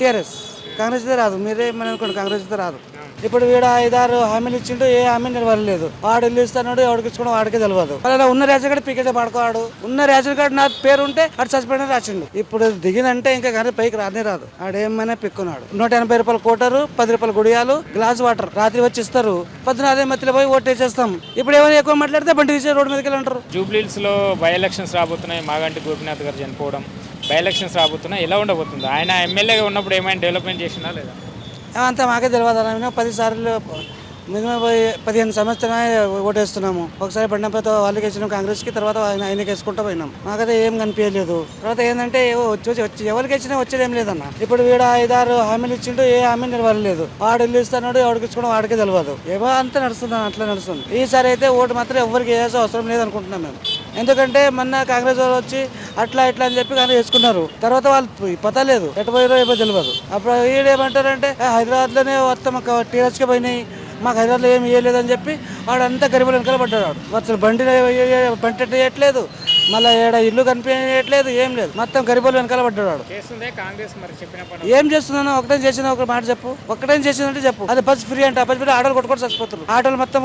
TRS. Congress రాదు. మీరే ఏమని అనుకోండి కాంగ్రెస్ రాదు. ఇప్పుడు వీడ ఐదారు హామీలు ఇచ్చిండు ఏ హామీ నిలవలేదు వాడు ఇల్లు ఇస్తాడు ఎవరికి ఇచ్చుకోవడం వాడికి తెలియదు అలా ఉన్న రేషన్ కార్డు పీకేటే పడుకోవాడు. ఉన్న రేషన్ కార్డు నా పేరు ఉంటే అటు సస్పెండ్ రాసిండు. ఇప్పుడు దిగినంటే ఇంకా కానీ పైకి రానే రాదు. ఆడేమైనా పిక్కున్నాడు. నూట ఎనభై రూపాయలు కోటరు పది రూపాయలు గుడియాలు గ్లాస్ వాటర్ రాత్రి వచ్చి ఇస్తారు. పొద్దున అదే మధ్యలో పోయి ఓటేసేస్తాం ఇప్పుడు ఏమైనా ఎక్కువ మాట్లాడితే బండి తీసే రోడ్డు మీదకి వెళ్ళి అంటారు. లో బై ఎలక్షన్స్ రాబోతున్నాయి. మాగంటి గోపినాథ్ గారు చనిపోవడం బై ఎలక్షన్స్ రాబోతున్నాయి. ఎలా ఉండబోతుంది? ఆయన ఎమ్మెల్యేగా ఉన్నప్పుడు ఏమైనా డెవలప్మెంట్ చేసినా లేదా? అంతా మాకే తెలియదు మేము పది సార్లు మినిమం పోయి పదిహేను సంవత్సరాలు ఓటేస్తున్నాము. ఒకసారి బండంపైతో వాళ్ళకి వేసినాం కాంగ్రెస్కి తర్వాత ఆయన ఆయనకి వేసుకుంటూ పోయినాం. మాకైతే ఏం కనిపించలేదు. తర్వాత ఏంటంటే ఏవో వచ్చి వచ్చి ఎవరికి వచ్చినా వచ్చేది ఏం లేదన్న. ఇప్పుడు వీడ ఐదారు హామీలు ఇచ్చిండు ఏ హామీ నిలవలేదు వాడు ఇల్లు ఇస్తున్నాడు ఎవరికి ఇచ్చుకోవడం వాడికి తెలియదు ఏమో అంతా నడుస్తుంది అట్లా నడుస్తుంది. ఈసారి అయితే ఓటు మాత్రం ఎవరికి వేయాల్సిన అవసరం లేదనుకుంటున్నాం మేము. ఎందుకంటే మొన్న కాంగ్రెస్ వాళ్ళు వచ్చి అట్లా ఇట్లా అని చెప్పి కానీ వేసుకున్నారు తర్వాత వాళ్ళు పతా లేదు. ఎటు పోయారో ఏమో తెలియదు అప్పుడు ఈడేమంటారంటే హైదరాబాద్లోనే మొత్తం టీఆర్ఎస్కి పోయినాయి. మాకు హైదరాబాద్లో ఏమి ఇవ్వలేదని చెప్పి వాడు అంతా గరిబులు వెనకాల పడ్డాడు అసలు బండి బండి వేయట్లేదు మళ్ళీ ఏడ ఇల్లు కనిపించట్లేదు ఏం లేదు. మొత్తం గరిబులు వెనకాల పడ్డాడు ఏం చేస్తున్నాను? ఒకటే చేసిన ఒక మాట చెప్పు. ఒకటే చేసిందంటే చెప్పు. అది బస్ ఫ్రీ అంటే ఆ బస్ ఫ్రీ ఆటోలు కొట్టుకొని చచ్చిపోతున్నారు ఆటోలు మొత్తం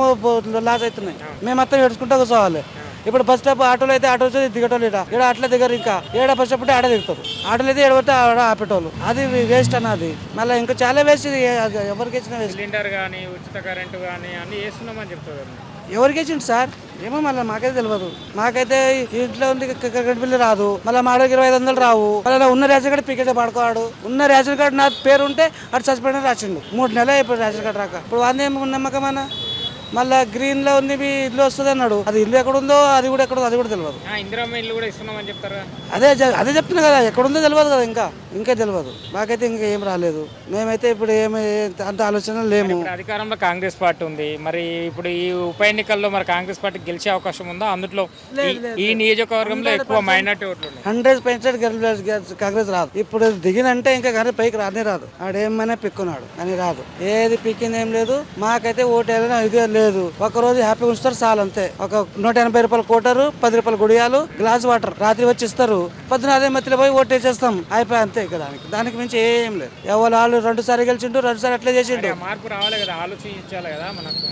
లాస్ అవుతున్నాయి. మేము మొత్తం ఏడుచుకుంటూ కూర్చోవాలి. ఇప్పుడు బస్ స్టాప్ ఆటోలు అయితే ఆటో వచ్చి దిగటోళ్ళు ఇక్కడ ఇక్కడ అట్లా దిగరు ఇంకా. ఏడ బస్ స్టాప్ ఉంటే ఆడ దిగుతారు. ఆటోలు అయితే ఏడబడితే ఆడ ఆపేటోళ్ళు. అది వేస్ట్ అన్నది మళ్ళీ ఇంకా చాలా వేస్ట్ ఇది. ఎవరికి ఇచ్చిన వేస్ట్ సిలిండర్ కానీ ఉచిత కరెంటు కానీ అన్నీ వేస్తున్నామని చెప్తారు ఎవరికి ఇచ్చిండు సార్? ఏమో మళ్ళీ మాకైతే తెలియదు మాకైతే ఇంట్లో ఉంది క- కరెంట్ బిల్లు రాదు. మళ్ళీ మాడకి ఇరవై ఐదు వందలు రావు. మళ్ళీ ఉన్న రేషన్ కార్డు పీకేటే పడుకోవాడు. ఉన్న రేషన్ కార్డు నా పేరు ఉంటే అటు సస్పెండ్ రాసిండు. మూడు నెలలు అయిపోయి రేషన్ కార్డు రాక. ఇప్పుడు వాంది ఏమి నమ్మకమన్నా మళ్ళీ గ్రీన్లో ఉంది మీ ఇల్లు వస్తుంది అన్నాడు. అది ఇల్లు ఎక్కడ ఉందో అది కూడా ఎక్కడ ఉందో అది కూడా తెలియదు ఇందిరామ్మ ఇల్లు కూడా ఇస్తున్నామని చెప్తారు. అదే అదే చెప్తున్నా కదా ఎక్కడుందో తెలియదు కదా ఇంకా. ఇంకా తెలియదు మాకైతే ఇంకా ఏం రాలేదు. మేమైతే ఇప్పుడు ఏమి అంత ఆలోచన లేము. అధికారంలో కాంగ్రెస్ పార్టీ ఉంది. మరి ఇప్పుడు ఈ ఉప ఎన్నికల్లో మరి కాంగ్రెస్ పార్టీ గెలిచే అవకాశం ఉందా? అందులో ఈ- నియోజకవర్గంలో ఎక్కువ మైనార్టీ ఓట్లు హండ్రెడ్ పర్సెంట్ కాంగ్రెస్ రాదు. ఇప్పుడు దిగినంటే ఇంకా కానీ పైకి రానే రాదు. ఆడేమైనా పిక్కున్నాడు అని రాదు. ఏది పిక్కింది ఏం లేదు. మాకైతే ఓటు వేయాలని ఇదే లేదు. ఒక రోజు హ్యాపీగా ఉంచుతారు చాలు అంతే. ఒక నూట ఎనభై రూపాయల కోటరు పది రూపాయల గుడియాలు గ్లాస్ వాటర్ రాత్రి వచ్చి ఇస్తారు. పొద్దున అదే మధ్యలో పోయి ఓటు వేసేస్తాం అయిపోయి అంతే ఇక దానికి. దానికి మించి ఏం లేదు. ఎవరు వాళ్ళు రెండు సార్లు గెలిచిండు రెండు సార్లు అట్లే చేసిండు. మార్పు రావాలి కదా ఆలోచించాలి కదా మనకు.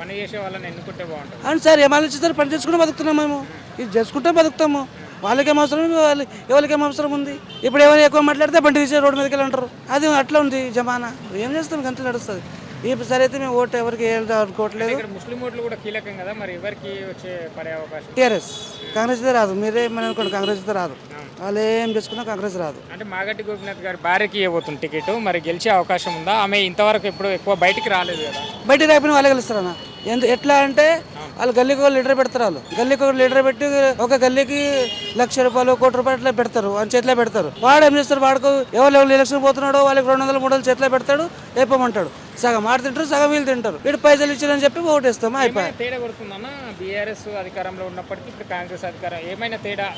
పని చేసే వాళ్ళని ఎన్నుకుంటే బాగుంటుంది. అవును సార్ ఏం ఆలోచిస్తారు పని చేసుకుంటే బతుకుతున్నాం మేము. ఇది చేసుకుంటే బతుకుతాము. వాళ్ళకేం అవసరం? వాళ్ళు ఎవరికేం అవసరం ఉంది? ఇప్పుడు ఏమైనా ఎక్కువ మాట్లాడితే బండి తీసే రోడ్డు మీదకి వెళ్ళి అంటారు. అది అట్లా ఉంది జమానా. ఏం చేస్తాం? గంటలు నడుస్తుంది. ఈసారి అయితే మేము ఓటు ఎవరికి వేయాలి అనుకోవట్లేదు. ఇక్కడ ముస్లిం ఓట్లు కూడా కీలకం కదా మరి ఎవరికి వచ్చే పడే అవకాశం? టీఆర్ఎస్. కాంగ్రెస్ అయితే రాదు. మీరే మన అనుకోండి కాంగ్రెస్ అయితే రాదు. వాళ్ళు ఏం చేసుకున్నా కాంగ్రెస్ రాదు. అంటే మాగంటి గోపినాథ్ గారి భార్యకి ఇవ్వబోతుంది టికెట్ మరి గెలిచే అవకాశం ఉందా? ఆమె ఇంతవరకు ఎప్పుడు ఎక్కువ బయటికి రాలేదు కదా. బయటికి రాకపోయినా వాళ్ళే గెలుస్తారన్న. ఎందు ఎట్లా అంటే వాళ్ళు గల్లీకి ఒక లీటర్ పెడతారు వాళ్ళు. గల్లీకి ఒక లీటర్ పెట్టి ఒక గల్లీకి లక్ష రూపాయలు కోటి రూపాయలు ఇట్లా పెడతారు. అని చేతిలో పెడతారు. వాడు ఏం చేస్తారు వాడుకు ఎవరు ఎవరు ఎలక్షన్ పోతున్నాడో వాళ్ళకి రెండు వందల మూడు వందలు చేతిలో పెడతాడు వేపమంటాడు సగం ఆడు తింటారు సగం వీళ్ళు తింటారు. వీడు పైసలు ఇచ్చారని చెప్పి ఓటేస్తాం అయిపోయి ఏమైనా తేడా కొడుతుందన్న? బీఆర్ఎస్ అధికారంలో ఉన్నప్పటికీ ఇప్పుడు కాంగ్రెస్ అధికారం ఏమైనా తేడా?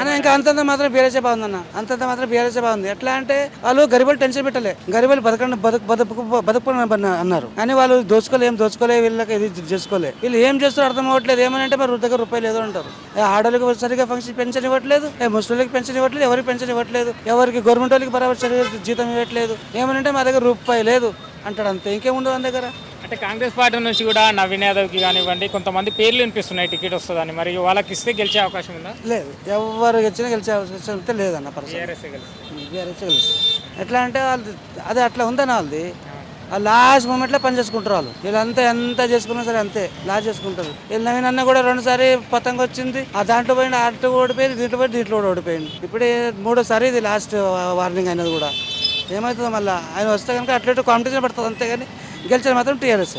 అన్న ఇంకా అంతంత మాత్రం బీఆర్ఎస్ బాగుందన్న? అంతంత మాత్రం బీఆర్ఎస్ బాగుంది. ఎట్లా అంటే వాళ్ళు గరిబలు టెన్షన్ పెట్టలే. గరిబలు బతకండి బతుకు బతుకు బతుకు అన్నారు. కానీ వాళ్ళు దోచుకోలే ఏం దోచుకోలే వీళ్ళకి ఇది చేసుకోలే. వీళ్ళు ఏం చేస్తారో అర్థం అవ్వట్లేదు. ఏమనంటే మరి దగ్గర రూపాయలు ఏదో అంటారు. ఏ ఆడవాళ్ళకి సరిగా ఫంక్షన్ పెన్షన్ ఇవ్వట్లేదు. ఏ ముస్లింలకి పెన్షన్ ఇవ్వట్లేదు. ఎవరికి పెన్షన్ ఇవ్వట్లేదు. ఎవరికి గవర్నమెంట్ వాళ్ళకి బరాబర్ సరిగా జీతం ఇవ్వట్లేదు. ఏమనంటే మా దగ్గర రూపాయి లేదు. అంటాడు అంతే ఇంకేముండదు మన దగ్గర? అంటే కాంగ్రెస్ పార్టీ నుంచి కూడా నవీన్ యాదవ్కి కానివ్వండి కొంతమంది పేర్లు వినిపిస్తున్నాయి టికెట్ వస్తుందని. మరి వాళ్ళకి ఇస్తే గెలిచే అవకాశం ఉందా? లేదు ఎవరు గెలిచినా గెలిచే అవకాశం అయితే లేదన్న బీఆర్ఎస్ గెలిచి బీఆర్ఎస్ గెలుస్తుంది ఎట్లా అంటే వాళ్ళు అది అట్లా ఉందన్న వాళ్ళది? ఆ లాస్ట్ మూమెంట్లో పని చేసుకుంటారు వాళ్ళు. వీళ్ళంతా ఎంత చేసుకున్నా సరే అంతే లాస్ట్ చేసుకుంటారు. వీళ్ళు నవీన్ అన్న కూడా రెండుసారి పతంగ వచ్చింది. ఆ దాంట్లో పోయిన అటు ఓడిపోయింది దీంట్లో పోయి దీంట్లో కూడా ఓడిపోయింది ఇప్పుడే మూడోసారి ఇది లాస్ట్ వార్నింగ్ అయినది కూడా. ఏమవుతుందో మళ్ళీ? ఆయన వస్తే కనుక అట్లా కాంపిటీషన్ పడుతుంది అంతే కానీ గెలిచేది మాత్రం టీఆర్ఎస్